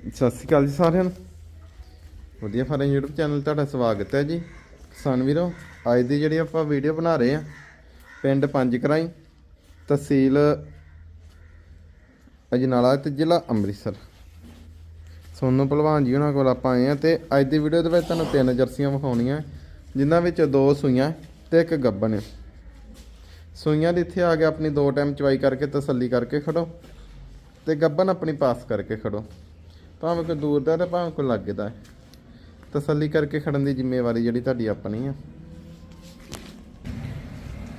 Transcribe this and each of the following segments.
ਸਤਿ ਸ਼੍ਰੀ ਅਕਾਲ ਜੀ ਸਾਰਿਆਂ ਨੂੰ। ਵਧੀਆ ਫਾਰਮ YouTube ਚੈਨਲ ਤੁਹਾਡਾ ਸਵਾਗਤ ਹੈ ਜੀ। ਕਿਸਾਨ ਵੀਰੋ, ਅੱਜ ਦੀ ਜਿਹੜੀ ਆਪਾਂ ਵੀਡੀਓ ਬਣਾ ਰਹੇ ਆ ਪਿੰਡ ਪੰਜ ਕਰਾਈ, ਤਹਿਸੀਲ ਅਜਨਾਲਾ ਤੇ ਜ਼ਿਲ੍ਹਾ ਅੰਮ੍ਰਿਤਸਰ। ਸੋਨੂੰ ਪਹਿਲਵਾਨ ਜੀ ਉਹਨਾਂ ਕੋਲ ਆਪਾਂ ਆਏ ਆ ਤੇ ਅੱਜ ਦੀ ਵੀਡੀਓ ਦੇ ਵਿੱਚ ਤੁਹਾਨੂੰ ਤਿੰਨ ਜਰਸੀਆਂ ਵਿਖਾਉਣੀਆਂ, ਜਿਨ੍ਹਾਂ ਵਿੱਚ ਦੋ ਸੂਈਆਂ ਤੇ ਇੱਕ ਗੱਬਨ ਹੈ ਸੂਈਆਂ ਦੇ ਇੱਥੇ ਆ ਕੇ ਆਪਣੀ ਦੋ ਟਾਈਮ ਚਵਾਈ ਕਰਕੇ ਤਸੱਲੀ ਕਰਕੇ ਖੜੋ ਤੇ ਗੱਬਨ ਆਪਣੀ ਪਾਸ ਕਰਕੇ ਖੜੋ। ਭਾਵੇਂ ਕੋਈ ਦੂਰ ਦਾ ਤੇ ਭਾਵੇਂ ਕੋਈ ਲਾਗੇ ਦਾ ਹੈ। ਤਸੱਲੀ ਕਰਕੇ ਖੜਨ ਦੀ ਜ਼ਿੰਮੇਵਾਰੀ ਜਿਹੜੀ ਤੁਹਾਡੀ ਆਪਣੀ ਆ।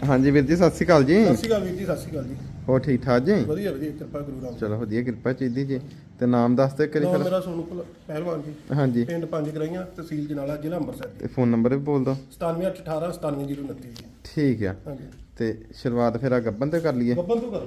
ਹਾਂਜੀ ਵੀਰ ਜੀ ਸਤਿ ਸ਼੍ਰੀ ਅਕਾਲ ਜੀ। ਸਤਿ ਸ਼੍ਰੀ ਅਕਾਲ ਵੀਰ ਜੀ ਸਤਿ ਸ਼੍ਰੀ ਅਕਾਲ ਜੀ। ਹੋਰ ਠੀਕ ਠਾਕ ਜੀ? ਵਧੀਆ ਵਧੀਆ ਕਿਰਪਾ ਗੁਰੂ ਰਾਮ ਚਲੋ ਵਧੀਆ ਕਿਰਪਾ ਚਾਹੀਦੀ ਜੀ। ਤੇ ਨਾਮ ਦੱਸ ਦੇ ਕਰੀ ਫਿਰ। ਮੇਰਾ ਸੋਨੂ ਭਲ- ਪਹਿਲਵਾਨ ਜੀ। ਹਾਂਜੀ। ਪਿੰਡ ਪੰਜ ਗਰਾਈਆਂ ਤਹਿਸੀਲ ਜਨਾਲਾ ਜ਼ਿਲ੍ਹਾ ਅੰਮ੍ਰਿਤਸਰ ਤੇ ਫੋਨ ਨੰਬਰ ਵੀ ਬੋਲ ਦੋ 9718 97029 ਜੀ। ਠੀਕ ਆ। ਹਾਂਜੀ। ਤੇ ਸ਼ੁਰੂਆਤ ਫਿਰ ਆ ਗੱਬਨ ਤੇ ਕਰ ਲਈਏ। ਗੱਬਨ ਤੋਂ ਕਰ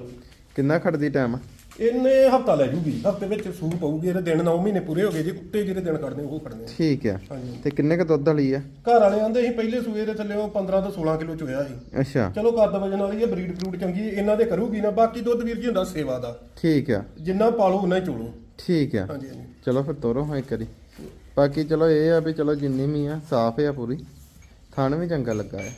ਕਿੰਨਾ ਖੜਦੀ ਟਾਈਮ ਇਹਨੇ ਹਫਤਾ ਲੈ ਜੂਗੀ ਹਫ਼ਤੇ ਵਿੱਚ ਸੂ ਪਊਗੀ ਇਹਦੇ ਦਿਨ 9 ਮਹੀਨੇ ਪੂਰੇ ਹੋ ਗਏ ਜੀ ਉੱਤੇ ਜਿਹੜੇ ਦਿਨ ਕੱਢਦੇ ਉਹ ਕੱਢਦੇ ਆ। ਠੀਕ ਆ। ਹਾਂਜੀ। ਤੇ ਕਿੰਨੇ ਕ ਦੁੱਧ ਵਾਲੀ ਆ? ਘਰ ਵਾਲੇ ਆਂਦੇ ਸੀ ਪਹਿਲੇ ਸੂਏ ਦੇ ਥੱਲੇ 15 ਤੋਂ 16 ਕਿਲੋ ਚੋਇਆ ਸੀ। ਅੱਛਾ। ਚਲੋ ਕੱਦ ਵਜਨ ਵਾਲੀ ਇਹ ਬਰੀਡ ਫਰੂਟ ਚੰਗੀ ਇਹਨਾਂ ਦੇ ਕਰੂਗੀ ਨਾ ਬਾਕੀ ਦੁੱਧ ਵੀਰ ਜੀ ਹੁੰਦਾ ਸੇਵਾ ਦਾ। ਠੀਕ ਆ। ਜਿੰਨਾ ਪਾਲੋ ਉਨਾ ਹੀ ਚੋਲੋ। ਠੀਕ ਆ। ਹਾਂਜੀ ਹਾਂਜੀ। ਚਲੋ ਫਿਰ ਤੋਰੋ ਹਾਂ ਇੱਕ ਵਾਰੀ। ਬਾਕੀ ਚਲੋ ਇਹ ਆ ਵੀ ਚਲੋ ਜਿੰਨੀ ਵੀ ਆ ਸਾਫ਼ ਆ ਪੂਰੀ। ਥਣ ਵੀ ਚੰਗਾ ਲੱਗਾ ਹੈ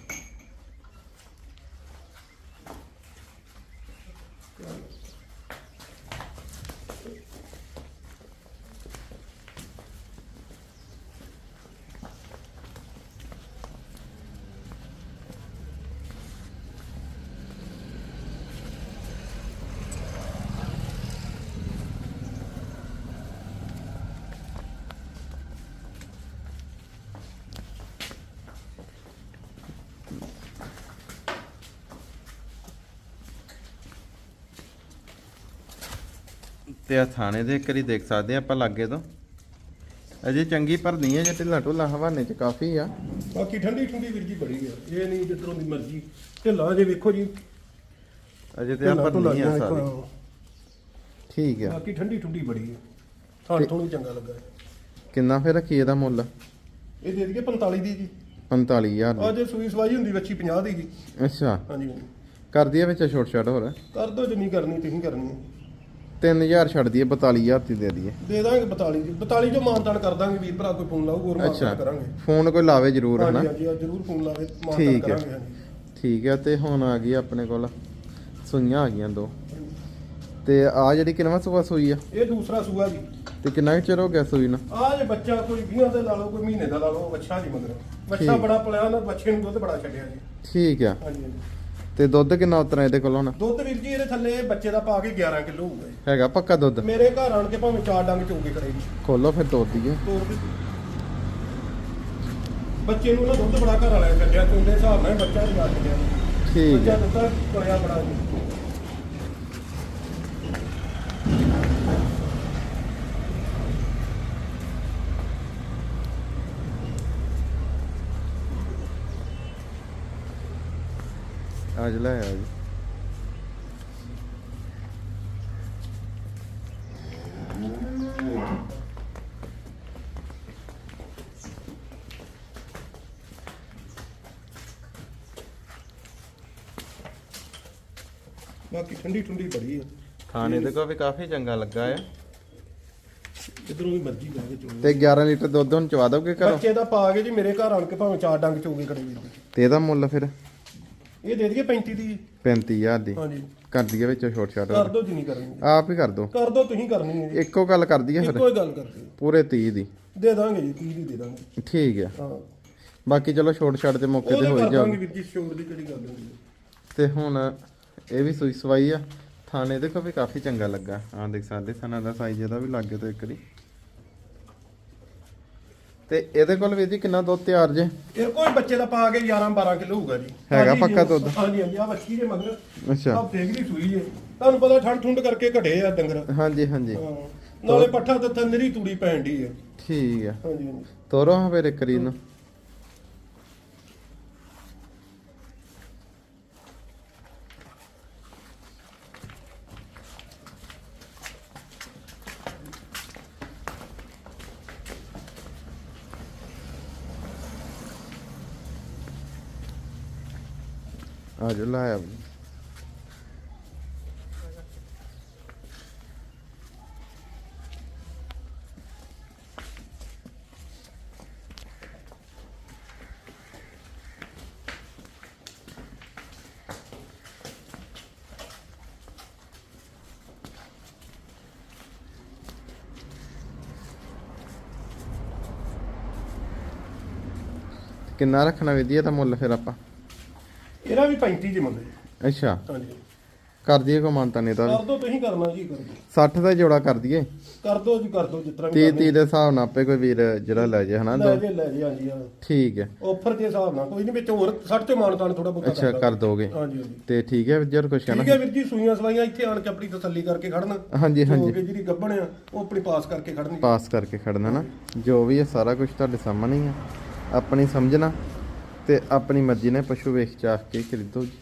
ਤੇ ਆ ਥਾਣੇ ਦੇ ਇੱਕ ਵਾਰੀ ਦੇਖ ਸਕਦੇ ਆ ਆਪਾਂ ਲਾਗੇ ਤੋਂ। ਅਜੇ ਚੰਗੀ ਭਰਨੀ ਹੈ ਜੇ ਢਿੱਲਾ ਢੁੱਲਾ ਹਵਾਨੇ ਚ ਕਾਫੀ ਆ। ਬਾਕੀ ਠੰਡੀ ਠੰਡੀ ਵੀਰ ਜੀ ਬੜੀ ਆ। ਇਹ ਨਹੀਂ ਜਿੱਧਰੋਂ ਦੀ ਮਰਜ਼ੀ। ਢਿੱਲਾ ਜੇ ਵੇਖੋ ਜੀ। ਅਜੇ ਤੇ ਆ ਢਿੱਲਾ ਭਰਨੀ ਆ ਸਾਰੀ। ਠੀਕ ਆ। ਬਾਕੀ ਠੰਡੀ ਠੰਡੀ ਬੜੀ ਹੈ ਥਾਣ ਥੋੜੀ ਚੰਗਾ ਲੱਗਾ। ਕਿੰਨਾ ਫਿਰ ਰੱਖੀ ਇਹਦਾ ਮੁੱਲ? ਇਹ ਦੇ ਦਈਏ 45 ਦੀ ਜੀ। 45000 ਆ ਜੇ ਸੂਈ ਸਵਾਈ ਹੁੰਦੀ ਵੱਛੀ 50 ਦੀ ਜੀ। ਅੱਛਾ। ਹਾਂਜੀ। ਹਾਂਜੀ। ਕਰ ਦਈਏ ਵਿੱਚ ਛੋਟ ਛਾਟ ਹੋਰ। ਕਰ ਦੋ ਜਿੰਨੀ ਕਰਨੀ ਤੁਸੀਂ ਕਰਨੀ। ਹੈ 3000 ਛੱਡ ਦਈਏ 42000 ਦੀ ਦੇ ਦਈਏ। ਦੇ ਦਾਂਗੇ 42 ਦੀ। 42 ਜੋ ਮਾਨਤਾਨ ਕਰ ਦਾਂਗੇ ਵੀਰ ਭਰਾ ਕੋਈ ਫੋਨ ਲਾਊ ਹੋਰ ਅੱਛਾ ਮਾਨਤਾਨ ਕਰਾਂਗੇ। ਫੋਨ ਕੋਈ ਲਾਵੇ ਜ਼ਰੂਰ ਹਨਾ? ਹਾਂਜੀ ਹਾਂਜੀ ਜਰੂਰ ਫੋਨ ਲਾਵੇ ਮਾਨਤਾਨ ਠੀਕ ਹੈ। ਕਰਾਂਗੇ ਹਾਂਜੀ। ਠੀਕ ਹੈ ਤੇ ਹੁਣ ਆ ਗਈ ਆਪਣੇ ਕੋਲ ਸੂਈਆਂ ਆ ਗਈਆਂ ਦੋ। ਤੇ ਆ ਜਿਹੜੀ ਕਿਨਵਾ ਸੂਆ ਸੂਈ ਆ? ਇਹ ਦੂਸਰਾ ਸੂਆ ਜੀ। ਤੇ ਕਿੰਨਾ ਕੁ ਚਿਰ ਹੋ ਗਿਆ ਸੂਈ ਨੂੰ? ਆ ਜੇ ਬੱਚਾ ਕੋਈ 20 ਦਾ ਲਾ ਲਓ ਕੋਈ ਮਹੀਨੇ ਦਾ ਲਾ ਲਓ ਬੱਚਾ ਜੀ ਮਗਰ। ਬੱਚਾ ਠੀਕ। ਬੜਾ ਪਲਿਆ ਨਾ ਬੱਚੇ ਨੂੰ ਦੁੱਧ ਬੜਾ ਛੱਡਿਆ ਜੀ। ਠੀਕ ਆ। ਹਾਂਜੀ ਹਾਂਜੀ। ਤੇ ਦੁੱਧ ਕਿੰਨਾ ਉਤਰਾ ਇਹਦੇ ਕੋਲ ਹੁਣ? ਦੁੱਧ ਵੀਰ ਜੀ ਇਹਦੇ ਥੱਲੇ ਬੱਚੇ ਦਾ ਪਾ ਕੇ 11 ਕਿਲੋ ਹੋਊਗਾ ਜੀ ਹੈਗਾ ਪੱਕਾ ਦੁੱਧ? ਮੇਰੇ ਘਰ ਆਣ ਕੇ ਭਾਵੇਂ ਚਾਰ ਡੰਗ ਚੋਗੇ ਕਰੇਗੀ ਖੋਲੋ ਫਿਰ ਤੋੜ ਦਈਏ ਤੋਰ ਬੱਚੇ ਨੂੰ ਨਾ ਦੁੱਧ ਬੜਾ ਘਰ ਵਾਲਿਆਂ ਨੇ ਕੱਢਿਆ ਤੇ ਉਹਦੇ ਹਿਸਾਬ ਨਾਲ ਬੱਚਾ ਵੀ ਆ ਛੱਡਿਆ ਠੀਕ ਬੱਚਾ ਹੈ। ਕੋਲਿਆ ਬੜਾ ਜੀ। ਅੱਜ ਲੈ ਆ ਜੀ। ਬਾਕੀ ਠੰਡੀ ਠੰਡੀ ਬੜੀ ਆ। ਖਾਣੇ ਦੇ ਕੋਲ ਵੀ ਕਾਫੀ ਚੰਗਾ ਲੱਗਾ ਆ। ਜਿੱਧਰੋਂ ਵੀ ਮਰਜ਼ੀ ਬਹਿ ਕੇ ਚੋਗੇ ਤੇ 11 ਲੀਟਰ ਦੁੱਧ ਹੁਣ ਚਵਾ ਦੋਗੇ ਘਰੋਂ? ਬੱਚੇ ਦਾ ਪਾ ਕੇ ਜੀ ਮੇਰੇ ਘਰ ਆਣ ਕੇ ਭਾਵੇਂ ਚਾਰ ਡੰਗ ਚੋਗੇ ਕਰੇ ਵੀਰ ਜੀ ਤੇ ਇਹਦਾ ਮੁੱਲ ਫਿਰ? ਇਹ ਦੇ ਦਈਏ 35 ਦੀ। 35000 ਦੀ। ਹਾਂਜੀ। ਕਰ ਦਈਏ ਵਿੱਚ ਛੋਟ ਛਾਟ ਕਰ ਦੋ ਜਿੰਨੀ ਕਰਨੀ ਆਪ ਹੀ ਕਰ ਦੋ। ਕਰ ਦੋ ਤੁਸੀਂ ਕਰਨੀ ਹੈ ਜੀ। ਇੱਕੋ ਗੱਲ ਕਰ ਦਈਏ ਫਿਰ ਇੱਕੋ ਹੀ ਗੱਲ ਕਰਦੇ ਪੂਰੇ 30 ਦੀ। ਦੇ ਦਾਂਗੇ ਜੀ 30 ਦੀ ਦੇ ਦਾਂਗੇ। ਠੀਕ ਆ ਹਾਂ। ਬਾਕੀ ਚਲੋ ਛੋਟ ਛਾਟ ਤੇ ਮੌਕੇ ਤੇ ਉਹਦੇ ਹੋਈ ਕਰ ਜਾਓ ਦਾਂਗੇ ਵੀਰ ਜੀ ਸ਼ੋਰ ਦੀ ਕਿਹੜੀ ਗੱਲ ਹੁੰਦੀ ਹੈ। ਤੇ ਹੁਣ ਇਹ ਵੀ ਸੂਈ ਸਵਾਈ ਆ। ਥਾਣੇ ਦੇਖੋ ਵੀ ਕਾਫੀ ਚੰਗਾ ਲੱਗਾ। ਆਹ ਦੇਖ ਸਕਦੇ ਥਾਣਾ ਦਾ ਸਾਈਜ਼ ਇਹਦਾ ਵੀ ਲੱਗੇ ਤੋਂ ਇੱਕ ਵਾਰੀ। ਤੇ ਇਹਦੇ ਕੋਲ ਵੀ ਜੀ ਕਿੰਨਾ ਦੁੱਧ ਤਿਆਰ ਜੇ? ਇਹ ਕੋਈ ਬੱਚੇ ਦਾ ਪਾ ਕੇ 11 12 ਕਿਲੋ ਹੋਊਗਾ ਜੀ। ਹੈਗਾ ਹਾਂਜੀ, ਪੱਕਾ ਦੁੱਧ? ਹਾਂਜੀ ਹਾਂਜੀ ਆ ਵੱਛੀ ਦੇ ਮਗਰ। ਅੱਛਾ। ਆ ਦੇਖ ਲਈ ਸੂਈ ਹੈ ਤੁਹਾਨੂੰ ਪਤਾ ਠੰਡ ਠੁੰਡ ਕਰਕੇ ਘਟੇ ਆ ਡੰਗਰ। ਹਾਂਜੀ ਹਾਂਜੀ। ਹਾਂ। ਨਾਲੇ ਪੱਠਾ ਤੇ ਨਰੀ ਤੂੜੀ ਪੈਣ ਦੀ ਹੈ ਠੀਕ ਆ। ਹਾਂਜੀ ਹਾਂਜੀ। ਤੋਰੋ ਹਾਂ ਫਿਰ ਇੱਕ ਵਾਰੀ ਨੂੰ। ਆ ਜੋ ਲਾਇਆ ਕਿੰਨਾ ਰੱਖਣਾ ਵਿਧੀ ਦਾ ਮੁੱਲ ਫਿਰ ਆਪਾਂ? ਇਹਦਾ ਵੀ 35 ਜੀ ਮੰਗੇ ਅੱਛਾ। ਹਾਂਜੀ। ਕਰ ਦਈਏ ਕੋ ਮਾਨਤਾ ਨੇ ਤਾਂ ਕਰ ਦੋ ਤੁਸੀਂ ਕਰਨਾ ਜੀ ਕਰ ਦਿਓ 60 ਦਾ ਜੋੜਾ ਕਰ ਦਈਏ। ਕਰ ਦੋ ਜੀ ਕਰ ਦੋ ਜਿਸ ਤਰ੍ਹਾਂ 30 30 ਦੇ ਹਿਸਾਬ ਨਾਲ ਆਪੇ ਕੋਈ ਵੀਰ ਜਿਹੜਾ ਲੈ ਜੇ ਹਨਾ ਲੈ ਦੋ। ਜੇ ਲੈ ਜੇ ਹਾਂਜੀ ਹਾਂ। ਠੀਕ ਹੈ। ਆਫਰ ਦੇ ਹਿਸਾਬ ਨਾਲ ਕੋਈ ਨਹੀਂ ਵਿੱਚ ਹੋਰ 60 ਚੋਂ ਮਾਨਤਾਨ ਥੋੜਾ ਬਹੁਤਾ ਅੱਛਾ ਕਰ ਦੋਗੇ। ਹਾਂਜੀ ਹਾਂਜੀ। ਤੇ ਠੀਕ ਹੈ ਜਰ ਕੁਛ ਠੀਕ ਕਹਿਣਾ ਹੈ ਵੀਰ ਜੀ ਸੂਈਆਂ ਸਵਾਈਆਂ ਇੱਥੇ ਆਣ ਕੇ ਆਪਣੀ ਤਸੱਲੀ ਕਰਕੇ ਖੜਨਾ। ਹਾਂਜੀ ਹਾਂਜੀ। ਕਿ ਜਿਹੜੀ ਗੱਭਣ ਆ ਉਹ ਆਪਣੀ ਪਾਸ ਕਰਕੇ ਖੜਨੀ। ਪਾਸ ਕਰਕੇ ਖੜਨਾ ਨਾ। ਜੋ ਵੀ ਹੈ ਸਾਰਾ ਕੁਝ ਤੁਹਾਡੇ ਸਾਹਮਣੇ ਹੀ ਆ। ਆਪਣੀ ਸਮਝਣਾ ਤੇ ਆਪਣੀ ਮਰਜ਼ੀ ਨਾਲ ਪਸ਼ੂ ਵੇਖ ਚਾਹ ਕੇ ਖਰੀਦੋ ਜੀ।